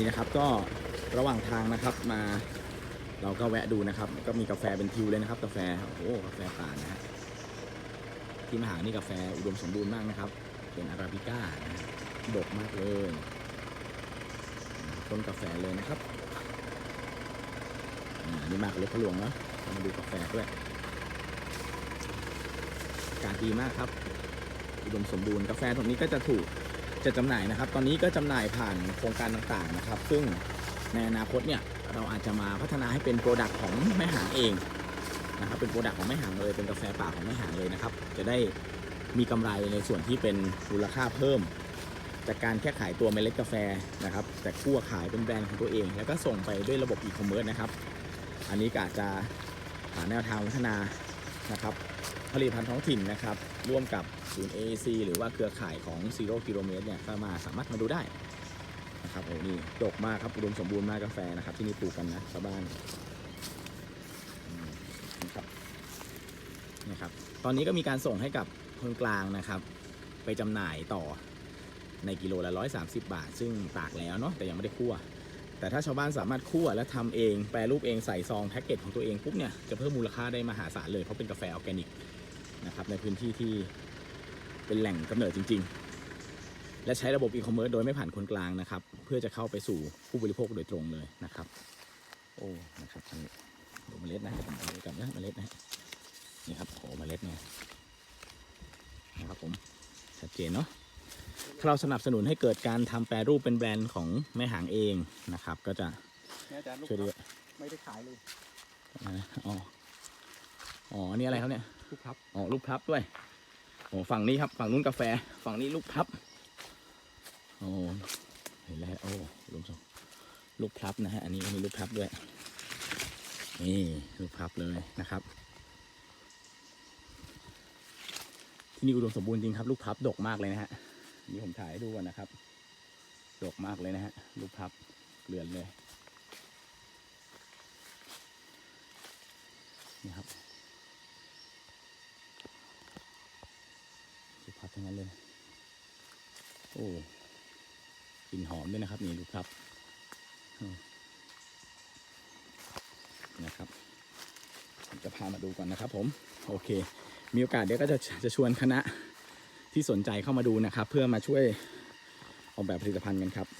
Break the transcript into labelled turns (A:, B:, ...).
A: นี่นะครับก็ระหว่างทางนะครับมาเราก็แวะดูนะครับ ก็มีกาแฟเป็นทิวเลยนะครับ กาแฟโอ้โหกาแฟป่านะฮะที่มหานี่กาแฟอุดมสมบูรณ์มากนะครับ เป็นอาราบิก้านะดกมากเลยต้นกาแฟเลยนะครับอ่านี่มากเลยพะหลวงเนาะามาดูกาแฟด้วยกาศดีมากครับ อุดมสมบูรณ์กาแฟตรงนี้ก็จะถูก จะจำหน่ายนะครับ ตอนนี้ก็จำหน่ายผ่านโครงการต่างๆนะครับ ซึ่งในอนาคตเนี่ยเราอาจจะมาพัฒนาให้เป็นโปรดักต์ของแม่หางเองนะครับ เป็นโปรดักต์ของแม่หางเลย เป็นกาแฟป่าของแม่หางเลยนะครับ จะได้มีกำไรในส่วนที่เป็นมูลค่าเพิ่ม จากการแค่ขายตัวเมล็ดกาแฟนะครับ แต่คั่วขายเป็นแบรนด์ของตัวเอง แล้วก็ส่งไปด้วยระบบอีคอมเมิร์ซนะครับ อันนี้ก็อาจจะหาแนวทางพัฒนา นะครับผลิตภัณฑ์ท้องถิ่นนะครับ ร่วมกับศูนย์ AAC หรือว่าเครือข่ายของ Zero Kilometer เนี่ยก็มาสามารถมาดูได้นะครับโอ้นี่ดกมากครับอุดมสมบูรณ์มากกาแฟนะครับ ที่นี่ปลูกกันนะชาวบ้านนะครับนะครับ ตอนนี้ก็มีการส่งให้กับคนกลางนะครับ ไปจำหน่ายต่อในกิโลละ 130 บาท ซึ่งตากแล้วเนาะแต่ยังไม่ได้คั่ว แต่ถ้าชาวบ้านสามารถคั่วและทำเอง แปรรูปเองใส่ซองแพ็กเกจของตัวเองปุ๊บเนี่ยจะเพิ่มมูลค่าได้มหาศาลเลย เพราะเป็นกาแฟออร์แกนิกนะครับในพื้นที่ที่เป็นแหล่งกำเนิดจริง ๆ และใช้ระบบอีคอมเมิร์ซโดยไม่ผ่านคนกลางนะครับ เพื่อจะเข้าไปสู่ผู้บริโภคโดยตรงเลยนะครับ โอ้นะครับอันนี้ดูเมล็ดนะผมเอาดูกันนะเมล็ดนะนี่ครับโอ้เมล็ดเนี่ยนะครับผมชัดเจนเนาะ เราสนับสนุนให้เกิดการทำแปรรูปเป็นแบรนด์ของแม่หางเองนะครับ ก็จะ
B: เนี่ยอาจารย์ลูก
A: ช่วยด้วย
B: ไม่ได้ขายเลย
A: อะไรนะอ๋ออ๋อนี่อะไรครับเนี่ย
B: ลูกครับ
A: อ๋อลูกพลับด้วยโอ้ฝั่งนี้ครับ ฝั่งนู้นกาแฟ ฝั่งนี้ลูกพลับโอ้เห็นแล้วโอ้ลูกสองลูกพลับนะฮะอันนี้ก็มีลูกพลับด้วยนี่ลูกพลับเลยนะครับที่นี่อุดมสมบูรณ์จริงครับ ลูกพลับดกมากเลยนะฮะ นี่ผมถ่ายให้ดูก่อนนะครับดกมากเลยนะฮะลูกพับเกลือนเลย นี่ครับลูกพับทั้งนั้นเลย โอ้กลิ่นหอมด้วยนะครับ นี่ลูกพับนะครับจะพามาดูก่อนนะครับผม โอเค มีโอกาสเดี๋ยวก็จะจะชวนคณะ ที่สนใจเข้ามาดูนะครับ เพื่อมาช่วยออกแบบผลิตภัณฑ์กันครับ